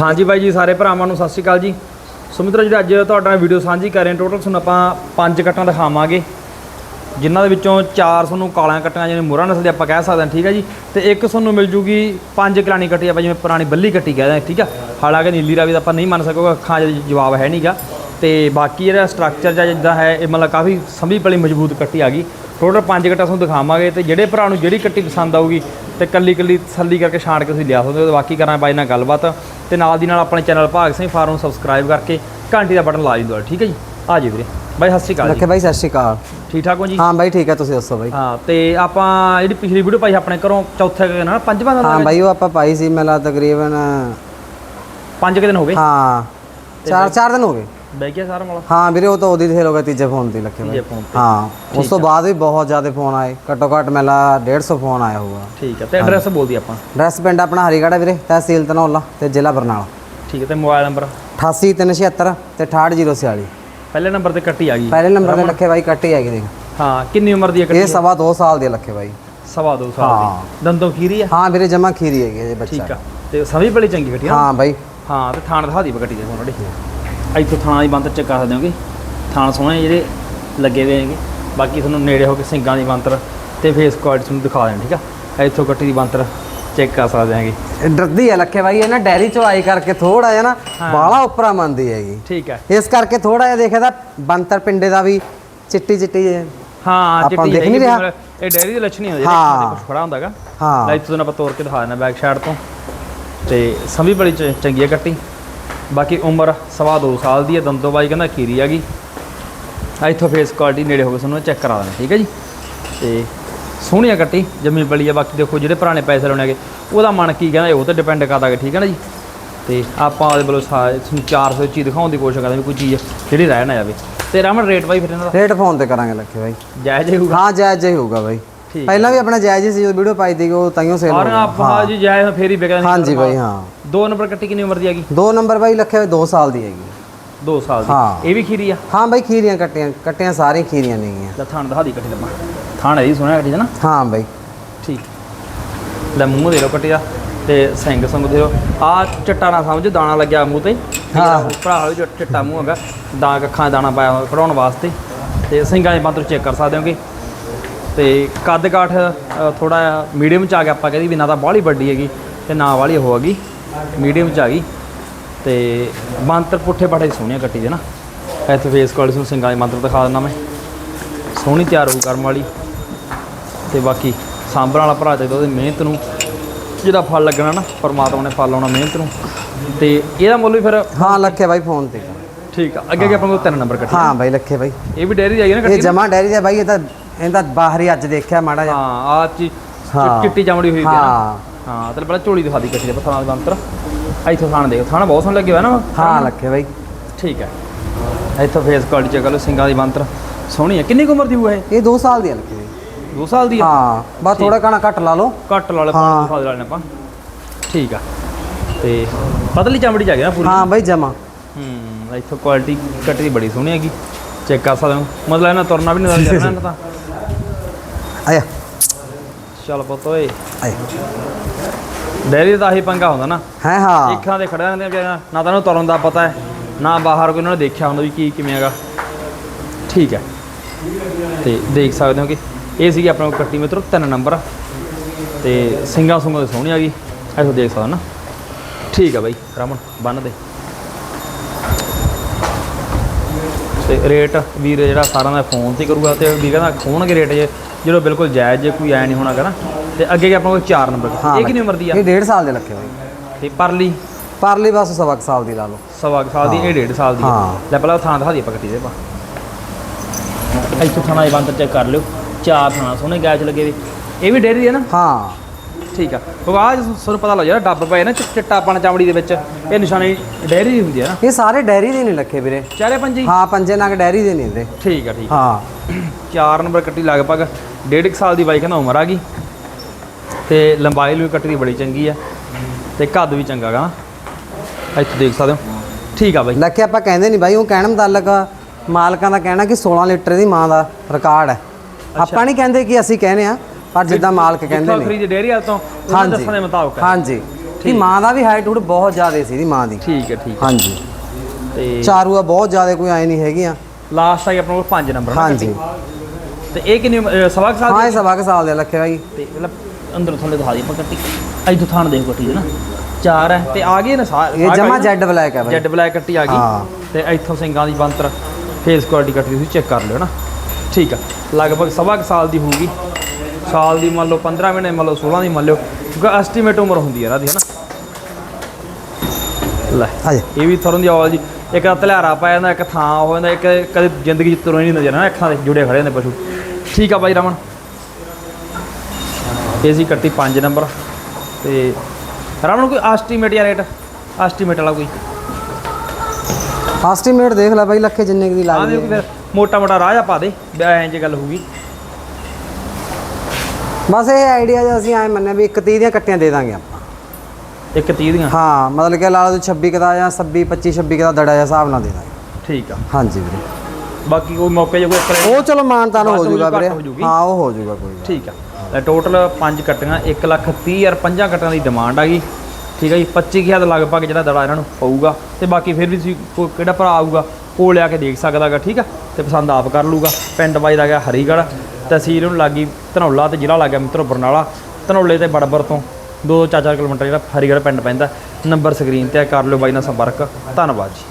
ਹਾਂਜੀ ਬਾਈ ਜੀ, ਸਾਰੇ ਭਰਾਵਾਂ ਨੂੰ ਸਤਿ ਸ਼੍ਰੀ ਅਕਾਲ ਜੀ। ਸੋ ਮਿੱਤਰੋ ਜਿਹੜਾ ਅੱਜ ਤੁਹਾਡਾ ਵੀਡੀਓ ਸਾਂਝੀ ਕਰ ਰਹੇ ਟੋਟਲ ਤੁਹਾਨੂੰ ਆਪਾਂ ਪੰਜ ਕੱਟਾਂ ਦਿਖਾਵਾਂਗੇ, ਜਿਨ੍ਹਾਂ ਦੇ ਵਿੱਚੋਂ ਚਾਰ ਤੁਹਾਨੂੰ ਕਾਲਾਂ ਕੱਟਾਂ ਜਿਵੇਂ ਮੁਰਾ ਨਸਲ ਦੀ ਆਪਾਂ ਕਹਿ ਸਕਦੇ ਹਾਂ, ਠੀਕ ਹੈ ਜੀ? ਤੇ ਇੱਕ ਤੁਹਾਨੂੰ ਮਿਲ ਜੂਗੀ ਪੰਜ ਕਲਾਣੀ ਕੱਟੀ, ਆਪਾਂ ਜਿਵੇਂ ਪੁਰਾਣੀ ਬੱਲੀ ਕੱਟੀ ਕਹਿੰਦੇ ਹਾਂ, ਠੀਕ ਆ? ਹਾਲਾਂਕਿ ਨੀਲੀ ਰਾਵੀ ਦਾ ਆਪਾਂ ਨਹੀਂ ਮੰਨ ਸਕੋਗੇ, ਅੱਖਾਂ 'ਚ ਜਵਾਬ ਹੈ ਨਹੀਂਗਾ ਤੇ ਬਾਕੀ ਜਿਹੜਾ ਸਟਰਕਚਰ ਜਾਂ ਜਿੱਦਾਂ ਹੈ, ਇਹ ਮਤਲਬ ਕਾਫੀ ਸੰਭੀ ਪਲੀ ਮਜ਼ਬੂਤ ਕੱਟੀ ਆ ਗਈ। ਟੋਟਲ ਪੰਜ ਕੱਟਾਂ ਤੁਹਾਨੂੰ ਦਿਖਾਵਾਂਗੇ ਤੇ ਜਿਹੜੇ ਭਰਾ ਨੂੰ ਜਿਹੜੀ ਕੱਟੀ ਪਸੰਦ ਆਊਗੀ ਤੇ ਕੱਲੀ ਕੱਲੀ ਤਸੱਲੀ ਕਰਕੇ ਛਾਂਟ ਕੇ ਤੁਸੀਂ ਲਿਆ ਸਕਦੇ ਹੋ ਤੇ ਬਾਕੀ ਕਰਾਂ ਬਾਈ ਨਾਲ ਗੱਲਬਾਤ ਤੇ ਨਾਲ ਦੀ ਨਾਲ ਆਪਣੇ ਚੈਨਲ ਭਾਗ ਸਿੰਘ ਫਾਰਮ ਨੂੰ ਸਬਸਕ੍ਰਾਈਬ ਕਰਕੇ ਘੰਟੀ ਦਾ ਬਟਨ ਲਾ ਦਿਓ ਠੀਕ ਹੈ ਜੀ? ਆ ਜੀ ਵੀਰੇ। ਬਾਈ ਸਤਿ ਸ਼੍ਰੀ ਅਕਾਲ ਲੱਖੇ ਬਾਈ ਸਤਿ ਸ਼੍ਰੀ ਅਕਾਲ। ਠੀਕ ਠਾਕ ਹੋ ਜੀ? ਹਾਂ ਬਾਈ ਠੀਕ ਹੈ ਤੁਸੀਂ ਦੱਸੋ ਬਾਈ। ਹਾਂ ਤੇ ਆਪਾਂ ਜਿਹੜੀ ਪਿਛਲੀ ਵੀਡੀਓ ਪਾਈ ਆਪਣੇ ਘਰੋਂ ਚੌਥੇ ਕੁ ਨਾ ਪੰਜਵਾਂ ਦਿਨ ਹਾਂ ਬਾਈ ਉਹ ਆਪਾਂ ਪਾਈ ਸੀ ਮੇਲਾ ਤਕਰੀਬਨ ਪੰਜ ਕੁ ਦਿਨ ਹੋ ਗਏ। ਹਾਂ ਚਾਰ ਚਾਰ ਦਿਨ ਹੋ ਗਏ। ਬਹਿ ਗਿਆ ਸਾਰਾ ਮਾਲਾ? ਹਾਂ ਵੀਰੇ ਉਹ ਤਾਂ ਉਹਦੀ ਸੇਲ ਹੋ ਗਿਆ ਤੀਜੇ ਫੋਨ ਤੇ ਲੱਖੇ ਬਾਈ ਤੀਜੇ phone ਤੇ। ਹਾਂ ਉਸ ਤੋਂ ਬਾਅਦ ਵੀ ਬਹੁਤ ਜ਼ਿਆਦਾ ਫੋਨ ਆਏ। ਘੱਟੋ ਘੱਟ ਮੇਲਾ 150 ਫੋਨ ਆਇਆ ਹੋਊਗਾ। ਠੀਕ ਹੈ ਤੇ ਐਡਰੈਸ ਬੋਲ ਦੀ ਆਪਾਂ। ਡਰੈਸ ਪਿੰਡ ਆਪਣਾ ਹਰੀਗੜ੍ਹ ਹੈ ਵੀਰੇ ਤਹਿਸੀਲ ਧਨੌਲਾ ਤੇ ਜ਼ਿਲ੍ਹਾ ਬਰਨਾਲਾ। ਠੀਕ ਹੈ ਤੇ ਮੋਬਾਈਲ ਨੰਬਰ? 88376 ਤੇ 68046 ਪਹਿਲੇ ਨੰਬਰ ਤੇ ਕੱਟੀ ਆ ਗਈ। ਪਹਿਲੇ ਨੰਬਰ ਤੇ ਲੱਖੇ ਬਾਈ ਕੱਟੀ ਹੈਗੀ ਦੇਖ। ਹਾਂ ਕਿੰਨੀ ਉਮਰ ਦੀ ਹੈ ਇਹ ਕੱਟੀ ਸਵਾ 2 ਸਾਲ ਦੀ ਲੱਖੇ ਬਾਈ ਸਵਾ ਦੋ ਸਾਲ। ਦੀ। ਦੰਦੋਂ ਖੀਰੀ ਆ? ਹਾਂ ਵੀਰੇ ਜਮਾ ਖੀਰੀ ਹੈਗੀ ਇਹ ਬੱਚਾ। ਠੀਕ ਆ। ਤੇ ਸਭੀ ਬੜੀ ਚੰਗੀ ਕੱਟੀ ਆ? ਹਾਂ ਬਾਈ ਹਾਂ ਤੇ ਥਾਣ ਦਿਖਾ ਦੀ ਕੱਟੀ ਦੇ ਹੁਣ ਉਹਦੇ ਇੱਥੋਂ ਥਾਣਾ ਦੀ ਬੰਤਰ ਚੈੱਕ ਕਰ ਸਕਦੇ ਹੋਗੇ ਥਾਣ ਸੋਹਣੇ ਜਿਹੜੇ ਲੱਗੇ ਹੋਏ ਹੈਗੇ। ਬਾਕੀ ਤੁਹਾਨੂੰ ਨੇੜੇ ਹੋ ਕੇ ਸਿੰਗਾਂ ਦੀ ਬੰਤਰ ਤੇ ਫੇਸ ਕੁਆਲਿਟੀ ਤੁਹਾਨੂੰ ਦਿਖਾ ਦੇਣ ਠੀਕ ਆ? ਇੱਥੋਂ ਕੱਟੀ ਦੀ ਬੰਤਰ ਚੈੱਕ ਕਰ ਸਕਦੇ ਹੈਗੇ। ਡਰਦੀ ਹੈ ਲੱਖੇ ਬਾਈ ਇਹ ਨਾ ਡੈਰੀ ਚੋਂ ਆਈ ਕਰਕੇ ਥੋੜਾ ਜਿਹਾ ਨਾ। ਬਾਲਾ ਉੱਪਰਾ ਮੰਨਦੀ ਹੈਗੀ। ਠੀਕ ਹੈ ਇਸ ਕਰਕੇ ਥੋੜਾ ਜਿਹਾ ਦੇਖਿਆ ਤਾਂ ਬੰਤਰ ਪਿੰਡੇ ਦਾ ਵੀ ਚਿੱਟੀ ਚਿੱਟੀ ਹਾਂ ਆਪਾਂ ਦੇਖ ਨਹੀਂ ਰਿਹਾ? ਇਹ ਡੈਰੀ ਦੇ ਲੱਛਣ ਹੀ ਹੁੰਦੇ। ਜਿਹੜੇ ਕੁਝ ਖੜਾ ਹੁੰਦਾਗਾ ਹਾਂ। ਲਾਈਟ ਤੋਂ ਆਪਾਂ ਤੋੜ ਕੇ ਦਿਖਾ ਦੇਣਾ ਬੈਕ ਸਾਈਡ ਤੋਂ। ਤੇ ਸੰਭੀ ਬੜੀ ਚੰਗੀ ਹੈ ਕੱਟੀ। ਬਾਕੀ ਉਮਰ ਸਵਾ ਦੋ ਸਾਲ ਦੀ ਹੈ ਦੰਦੋ ਬਾਈ ਕਹਿੰਦਾ ਖੀਰੀ ਹੈਗੀ ਇੱਥੋਂ ਫੇਸ ਕੁਆਲਿਟੀ ਨੇੜੇ ਹੋ ਕੇ ਤੁਹਾਨੂੰ ਚੈੱਕ ਕਰਾ ਦੇਣਾ ਠੀਕ ਹੈ ਜੀ? ਤੇ ਸੋਹਣੀ ਆ ਕੱਟੀ ਜੰਮੀ ਬਲੀ ਆ ਬਾਕੀ ਦੇਖੋ ਜਿਹੜੇ ਪੁਰਾਣੇ ਪੈਸੇ ਲਾਉਣੇ ਹੈਗੇ ਉਹਦਾ ਮਨ ਕੀ ਕਹਿੰਦਾ ਉਹ ਤੇ ਡਿਪੈਂਡ ਕਰਦਾ ਠੀਕ ਹੈ ਨਾ ਜੀ? ਤੇ ਆਪਾਂ ਉਹਦੇ ਵੱਲੋਂ ਤੁਹਾਨੂੰ 400 ਚੀਜ਼ ਦਿਖਾਉਣ ਦੀ ਕੋਸ਼ਿਸ਼ ਕਰਦੇ ਵੀ ਕੋਈ ਚੀਜ਼ ਜਿਹੜੀ ਰਹਿ ਨਾ ਜਾਵੇ। ਤੇ ਰਾਮਨ ਰੇਟ ਬਾਈ ਫਿਰ ਇਹਨਾਂ ਦਾ? ਰੇਟ ਫੋਨ ਤੇ ਕਰਾਂਗੇ ਲੱਖੇ ਬਾਈ। ਜਾਇਜ਼ ਹੀ ਹੋਊਗਾ। ਹਾਂ ਜਾਇਜ਼ ਹੀ ਹੋਊਗਾ ਬਾਈ। ਪਹਿਲਾਂ ਵੀ ਆਪਣਾ ਜਾਇਜ਼ ਹੀ ਸੀ ਜਦੋਂ ਵੀਡੀਓ ਪਾਈ ਦੀ ਉਹ ਤਾਈਓ ਸੇਲ ਔਰ ਆਪਾਂ ਜੀ ਜਾਇਜ਼ ਫੇਰ ਹੀ ਵਿਕਦਾ ਨਹੀਂ ਹਾਂਜੀ ਬਾਈ ਹਾਂ। ਦੋ ਨੰਬਰ ਕੱਟੀ ਕਿੰਨੀ ਉਮਰ ਦੀ ਹੈਗੀ? ਦੋ ਨੰਬਰ ਬਾਈ ਲੱਖੇ 2 ਸਾਲ ਦੀ ਹੈਗੀ। 2 ਸਾਲ ਦੀ। ਹਾਂ। ਇਹ ਵੀ ਖੀਰੀ ਆ? ਹਾਂ ਬਾਈ ਖੀਰੀਆਂ ਕੱਟੀਆਂ ਕੱਟੀਆਂ ਸਾਰੀਆਂ ਖੀਰੀਆਂ ਨੇਗੀਆਂ ਲੈ ਥਾਣ ਦਿਖਾ ਦੀ ਕੱਟੀ ਲੰਮਾ। ਥਾਣ ਹੈ ਜੀ ਸੋਹਣਾ ਕੱਟੀ ਦਾ ਨਾ? ਹਾਂ ਬਾਈ। ਠੀਕ। ਲੈ ਮੂੰਹ ਦੇ ਲੋ ਕੱਟੀ ਦਾ ਤੇ ਸਿੰਘ ਸੰਗ ਦੇ ਆ ਚਿੱਟਾ ਨਾ ਸਮਝ ਦਾਣਾ ਲੱਗਿਆ ਮੂੰਹ ਤੇ। ਹਾਂ। ਭਰਾ ਵਾਲੀ ਜੋ ਚਿੱਟਾ ਮੂੰਹ ਹੈਗਾ। ਦਾਗ ਅੱਖਾਂ 'ਚ ਦਾਣਾ ਪਾਇਆ ਹੋਇਆ ਕਢਾਉਣ ਵਾਸਤੇ। ਤੇ ਸਿੰਘਾਂ ਦੇ ਬੰਦਰ ਚੈੱਕ ਕਰ ਸਕਦੇ ਹੋਗੇ। ਤੇ ਕੱਦ ਕਾਠ ਥੋੜਾ ਮੀਡੀਅਮ ਚ ਆ ਗਿਆ ਆਪਾਂ ਕਹਿੰਦੀ ਵੀ ਨਾ ਤਾਂ ਬਾਹਲੀ ਵੱਡੀ ਹੈਗੀ ਤੇ ਨਾ ਵਾਲੀ ਉਹ ਹੈਗੀ ਮੀਡੀਅਮ ਚ ਆ ਗਈ। ਤੇ ਮੰਤਰ ਪੁੱਠੇ ਪਾਠੇ ਸੋਹਣੀਆਂ ਕੱਟੀ ਦੇ ਨਾ। ਇੱਥੇ ਫੇਸ ਕੁਆਲਿਟੀ ਨੂੰ ਸਿੰਘਾਂ ਦੇ ਮੰਤਰ ਦਿਖਾ ਦਿੰਦਾ ਮੈਂ। ਸੋਹਣੀ ਤਿਆਰ ਹੋਊ ਕਰਮ ਵਾਲੀ। ਤੇ ਬਾਕੀ ਸਾਂਭਣ ਵਾਲਾ ਭਰਾ ਚਾਹੀਦਾ ਉਹਦੀ ਮਿਹਨਤ ਨੂੰ। ਜਿਹਦਾ ਫਲ ਲੱਗਣਾ ਨਾ ਪਰਮਾਤਮਾ ਨੇ ਫਲ ਆਉਣਾ ਮਿਹਨਤ ਨੂੰ। ਤੇ ਇਹਦਾ ਮੁੱਲ ਵੀ ਫਿਰ ਹਾਂ ਲੱਖੇ ਬਾਈ ਫੋਨ ਤੇ। ਠੀਕ ਆ ਅੱਗੇ ਅੱਗੇ ਆਪਣੇ ਕੋਲ ਤਿੰਨ ਨੰਬਰ ਕੱਟੇ। ਹਾਂ ਬਾਈ ਲੱਖੇ ਬਾਈ। ਇਹ ਵੀ ਡੈਰੀ ਜਾਈ ਨਾ ਇਹ ਕੱਟੀ ਜਮਾ ਡੈਰੀ ਦਾ ਬਾਈ ਇਹ ਤਾਂ ਇਹਦਾ ਬਾਹਰੀ ਅੱਜ ਦੇਖਿਆ ਮਾੜਾ ਜਿਹਾ। ਹਾਂ ਆ ਚੀ ਹਾਂ। ਚਿੱਟੀ ਚਮੜੀ ਹੋਈ ਪਈ ਆ ਨਾ। ਹਾਂ। ਹਾਂ ਤੇ ਪਹਿਲਾਂ ਝੋਲੀ ਦਿਖਾ ਦੀ ਕੱਟੀ ਦੇ ਪੱਥਰਾਂ ਦੇ ਅੰਤਰ ਇੱਥੋਂ ਥਾਣ ਦੇਖ ਥਾਣਾ ਬਹੁਤ ਸੋਹਣਾ ਲੱਗਿਆ ਹੋਇਆ ਨਾ। ਹਾਂ ਲੱਖੇ ਬਾਈ। ਠੀਕ ਹੈ। ਇੱਥੋਂ ਫੇਸ ਕੁਆਲਿਟੀ ਚੈੱਕ ਕਰ ਲਓ ਸਿੰਘਾਂ ਦੀ ਬੰਤਰ। ਸੋਹਣੀ ਹੈ। ਕਿੰਨੀ ਕੁ ਉਮਰ ਦੀ ਹੋਇਆ ਇਹ 2 ਸਾਲ ਦੀ ਹੈ ਲੱਖੇ ਬਾਈ 2 ਸਾਲ ਦੀ ਹੈ ਹਾਂ ਬਸ ਥੋੜਾ ਕਣਾ ਘੱਟ ਲਾ ਲਓ। ਘੱਟ ਲਾ ਲੈ ਹਾਂ। ਦਿਖਾ ਦੇ ਲੈਣੇ ਆਪਾਂ। ਠੀਕ ਆ। ਤੇ ਪਤਲੀ ਚਮੜੀ ਚ ਆ ਗਿਆ ਨਾ ਪੂਰੀ? ਹਾਂ ਬਾਈ ਜਮਾ। ਹੂੰ ਇੱਥੋਂ ਕੁਆਲਿਟੀ ਕੱਟੀ ਦੀ ਬੜੀ ਸੋਹਣੀ ਹੈਗੀ। ਚੈੱਕ ਕਰ ਸਕਦੇ ਹੋ। ਮਤਲਬ ਇਹਨਾਂ ਤੁਰਨਾ ਵੀ ਨਹੀਂ ਕਰਨਾ ਇਹਨਾਂ ਤਾਂ। ਆਇਆ। ਚੱਲ ਪੁੱਤ ਓਏ। ਆਇਆ। ਡੈਰੀ ਦਾ ਹੀ ਪੰਗਾ ਹੁੰਦਾ ਨਾ। ਹੈ ਹਾਂ। ਅੱਖਾਂ ਦੇ ਖੜਿਆ ਰਹਿੰਦੇ ਨਾ ਤਾਂ ਉਹਨੂੰ ਤੁਰਨ ਦਾ ਪਤਾ ਹੈ ਨਾ ਬਾਹਰ ਕੋਈ ਉਹਨਾਂ ਨੇ ਦੇਖਿਆ ਹੁੰਦਾ ਵੀ ਕੀ ਕਿਵੇਂ ਹੈਗਾ। ਠੀਕ ਹੈ। ਤੇ ਦੇਖ ਸਕਦੇ ਹੋ ਕਿ ਇਹ ਸੀਗੀ ਆਪਣੇ ਕੋਲ ਕੱਟੀ ਮਿੱਤਰੋ ਤਿੰਨ ਨੰਬਰ। ਤੇ ਸਿੰਗਾ ਸੁੰਗਾ ਦੀ ਸੋਹਣੀ ਆ ਗਈ। ਇੱਥੋਂ ਦੇਖ ਸਕਦੇ ਨਾ। ਠੀਕ ਹੈ ਬਾਈ ਰਮਨ ਬੰਨ ਦੇ। ਤੇ ਰੇਟ ਵੀਰ ਜਿਹੜਾ ਸਾਰਿਆਂ ਦਾ ਫੋਨ ਤੇ ਕਰੂਗਾ ਤੇ ਵੀ ਕਹਿੰਦਾ ਖੋਣਗੇ ਰੇਟ ਜੇ। ਜਦੋਂ ਬਿਲਕੁਲ ਜਾਇਜ਼ ਜੇ ਕੋਈ ਐ ਨਹੀਂ ਹੋਣਾ ਗਾ ਨਾ ਤੇ ਅੱਗੇ ਆਪਣੇ ਕੋਲ 4 ਨੰਬਰ ਇਹ ਕਿੰਨੀ ਉਮਰ ਦੀ ਆ? ਇਹ 1.5 ਸਾਲ ਦੇ ਲੱਖੇ ਬਾਈ ਤੇ ਪਰਲੀ? ਪਰਲੀ ਬਸ ਸਵਾ ਕੁ ਸਾਲ ਦੀ ਲਾ ਲਓ। ਸਵਾ ਕੁ ਸਾਲ ਦੀ ਇਹ ਡੇਢ ਸਾਲ ਦੀ ਆ। ਹਾਂ। ਲੈ ਪਹਿਲਾਂ ਥਾਂ ਦਿਖਾ ਦੀ ਆਪਾਂ ਕੱਟੀ ਦੇ ਪਾ ਇੱਥੋਂ ਥਾਣਾ ਇਹ ਬੰਦ ਚੈੱਕ ਕਰ ਲਿਓ। ਚਾਰ ਥਾਣਾ ਸੋਹਣੇ ਗੈਚ ਲੱਗੇ ਵੀ ਇਹ ਵੀ ਡੇਰੀ ਹੈ ਨਾ? ਹਾਂ। ਠੀਕ ਆ। ਆਵਾਜ਼ ਤੁਹਾਨੂੰ ਪਤਾ ਲੱਗ ਜਾਣਾ ਡੱਬ ਪਏ ਨਾ ਚਿੱਟਾ ਪਣ ਚਮੜੀ ਦੇ ਵਿੱਚ। ਇਹ ਨਿਸ਼ਾਨੀ ਡੈਰੀ ਦੀ ਹੁੰਦੀ ਨਾ? ਇਹ ਸਾਰੇ ਡੈਰੀ ਦੇ ਨਹੀਂ ਲੱਖੇ ਵੀਰੇ। ਚਾਰੇ ਪੰਜੀ? ਹਾਂ ਪੰਜੇ ਨਗ ਡੈਰੀ ਦੇ ਨਹੀਂ ਵੀਰੇ। ਠੀਕ ਆ ਠੀਕ ਆ। ਹਾਂ। ਚਾਰ ਨੰਬਰ ਕੱਟੀ ਲਗਭਗ ਡੇਢ ਕੁ ਸਾਲ ਦੀ ਬਾਈ ਕਹਿੰਦਾ ਉਮਰ ਆ ਗਈ। ਤੇ ਲੰਬਾਈ ਵੀ ਕੱਟੀ ਬੜੀ ਚੰਗੀ ਆ ਤੇ ਕੱਦ ਵੀ ਚੰਗਾ ਗਾ। ਨਾ ਇੱਥੇ ਦੇਖ ਸਕਦੇ ਹੋ। ਠੀਕ ਆ ਬਾਈ। ਲੱਖੇ ਆਪਾਂ ਕਹਿੰਦੇ ਨਹੀਂ ਬਾਈ ਉਹ ਕਹਿਣ ਮੁਤਾਲਕ ਮਾਲਕਾਂ ਦਾ ਕਹਿਣਾ ਕਿ 16 ਲੀਟਰ ਦੀ ਮਾਂ ਦਾ ਰਿਕਾਰਡ ਹੈ। ਆਪਾਂ ਨਹੀਂ ਕਹਿੰਦੇ ਕਿ ਅਸੀਂ ਕਹਿੰਦੇ ਆ ਪਰ ਜਿੱਦਾਂ ਮਾਲਕ ਕਹਿੰਦੇ ਨੇ। ਖਰੀਦ ਡੇਰੀ ਵਾਲ ਤੋਂ ਉਹਨਾਂ ਹਾਂਜੀ। ਦੱਸਣ ਦੇ ਮੁਤਾਬਕ ਹੈ। ਹਾਂਜੀ। ਕਿ ਮਾਂ ਦਾ ਵੀ ਹਾਈਟ ਹੂਟ ਬਹੁਤ ਜ਼ਿਆਦਾ ਸੀ ਦੀ ਮਾਂ ਦੀ। ਠੀਕ ਹੈ ਠੀਕ ਹੈ। ਹਾਂਜੀ। ਤੇ ਚਾਰੂ ਆ ਬਹੁਤ ਜ਼ਿਆਦਾ ਕੋਈ ਆਏ ਨਹੀਂ ਹੈਗੀਆਂ। ਲਾਸਟ ਆਈ ਆਪਣੇ ਕੋਲ 5 ਨੰਬਰ ਨਾ ਹਾਂਜੀ। ਤੇ ਇਹ ਕਿੰਨੀ ਅਹ, ਸਵਾ ਕੁ ਸਾਲ ਹਾਂ ਦੀ ਇਹ ਸਵਾ ਕੁ ਸਾਲ ਦੇ ਲੱਖੇ ਭਾਈ ਤੇ ਮਤਲਬ ਅੰਦਰ ਥੱਲੇ ਦਿਖਾ ਦੀ ਕੱਟੀ ਇੱਥੋਂ ਥਾਣ ਦੇਖ ਕੱਟੀ ਹੈ ਨਾ। ਚਾਰ ਹੈ। ਤੇ ਆ ਗਈ ਨਾ ਸਾ ਇਹ ਜਮਾ ਜੈਡ ਬਲੈਕ ਹੈ ਜੈਡ ਬਲੈਕ ਕੱਟੀ ਆ ਹਾਂ। ਗਈ ਤੇ ਇੱਥੋਂ ਸਿੰਗਾਂ ਦੀ ਬੰਤਰ ਫੇਸ ਕੁਆਲਿਟੀ ਕੱਟੀ ਤੁਸੀਂ ਚੈੱਕ ਕਰ ਲਿਓ ਨਾ। ਠੀਕ ਆ। ਲਗਭਗ ਸਵਾ ਕੁ ਸਾਲ ਦੀ ਹੋਊਗੀ। ਸਾਲ ਦੀ ਮੰਨ ਲਓ 15 ਮਹੀਨੇ ਮੰਨ ਲਓ 16 ਦੀ ਮੰਨ ਲਓ ਕਿਉਂਕਿ ਐਸਟੀਮੇਟ ਉਮਰ ਹੁੰਦੀ ਹੈ ਨਾ ਦੀ ਹੈ ਨਾ? ਲੈ ਹਾਂਜੀ ਇਹ ਵੀ ਥਰੋਂ ਦੀ ਆਵਾਜ਼ ਜੀ। ਇੱਕ ਤਾਂ ਧਲਿਆਰਾ ਪਾ ਜਾਂਦਾ ਇੱਕ ਥਾਂ ਹੋ ਜਾਂਦਾ ਇੱਕ ਕਦੇ ਜ਼ਿੰਦਗੀ ਚ ਤੁਰੋਂ ਹੀ ਨਹੀਂ ਨਜ਼ਰ ਨਾ ਅੱਖਾਂ ਦੇ ਜੁੜੇ ਖੜੇ ਨੇ ਪਸ਼ੂ। ਠੀਕ ਆ ਬਾਈ ਰਮਨ। ਇਹ ਸੀ ਕੱਟੀ 5 ਨੰਬਰ। ਤੇ ਰਮਨ ਕੋਈ ਐਸਟੀਮੇਟ ਜਾਂ ਰੇਟ ਐਸਟੀਮੇਟ ਵਾਲਾ ਕੋਈ? ਐਸਟੀਮੇਟ ਦੇਖ ਲੈ ਭਾਈ ਲੱਖੇ ਜਿੰਨੇ ਦੀ ਦੇ ਫਿਰ ਮੋਟਾ ਮੋਟਾ ਰਾਹ ਜਾ ਪਾ ਦੇ ਐਂ ਜੇ ਗੱਲ ਹੋਊਗੀ ਬਸ ਇਹ ਆਈਡੀਆ ਜਿਹਾ ਅਸੀਂ ਐ ਮੰਨਿਆ ਵੀ ਇੱਕ 30 ਦੀਆਂ ਕੱਟੀਆਂ ਦੇ ਦਾਂਗੇ ਆਪਾਂ। ਇੱਕ 30 ਦੀਆਂ? ਹਾਂ ਮਤਲਬ ਕਿ ਲਾ ਲਓ 26 ਕੁ ਦਾ ਜਾਂ 26 25 26 ਕੁ ਦਾ ਦੜਾ ਜਿਹਾ ਹਿਸਾਬ ਨਾਲ ਦੇ ਦਾਂਗੇ। ਠੀਕ ਆ। ਹਾਂਜੀ ਵੀਰੇ। ਬਾਕੀ ਕੋਈ ਮੌਕੇ ਜੇ ਕੋਈ ਇੱਕ ਉਹ ਚਲੋ ਮਾਨਤਾਨ ਹੋ ਜਾਊਗਾ ਵੀਰੇ। ਹੋ ਉਹ ਹੋ ਜਾਊਗਾ ਕੋਈ। ਠੀਕ ਆ। ਤੇ ਟੋਟਲ 5 ਕੱਟੀਆਂ 1 ਲੱਖ 30 ਹਜ਼ਾਰ ਪੰਜਾਂ ਕੱਟੀਆਂ ਦੀ ਡਿਮਾਂਡ ਆ ਗਈ। ਠੀਕ ਆ ਜੀ 25000 ਦੇ ਲਗਭਗ ਜਿਹੜਾ ਦੜਾ ਇਹਨਾਂ ਨੂੰ ਪਊਗਾ। ਤੇ ਬਾਕੀ ਫਿਰ ਵੀ ਤੁਸੀਂ ਕੋਈ ਕਿਹੜਾ ਭਰਾ ਆਊਗਾ ਕੋਲ ਲਿਆ ਕੇ ਦੇਖ ਸਕਦਾਗਾ ਠੀਕ ਆ? ਤੇ ਪਸੰਦ ਆਪ ਕਰ ਲੂਗਾ ਪਿੰਡ ਬਾਈ ਦਾ ਗਿਆ ਹਰੀਗੜ੍ਹ। ਤਹਿਸੀਲ ਨੂੰ ਲੱਗੀ ਧਨੌਲਾ ਤੇ ਜ਼ਿਲ੍ਹਾ ਲੱਗ ਗਿਆ ਮਿੱਤਰੋ ਬਰਨਾਲਾ। ਧਨੌਲੇ ਤੇ ਬੜਬਰ ਤੋਂ 2-4 ਕਿਲੋਮੀਟਰ ਜਿਹੜਾ ਹਰੀਗੜ੍ਹ ਪਿੰਡ ਪੈਂਦਾ। ਨੰਬਰ ਸਕਰੀਨ ਤੇ ਆ, ਕਰ ਲਿਓ ਬਾਈ ਨਾਲ ਸੰਪਰਕ। ਧੰਨਵਾਦ ਜੀ।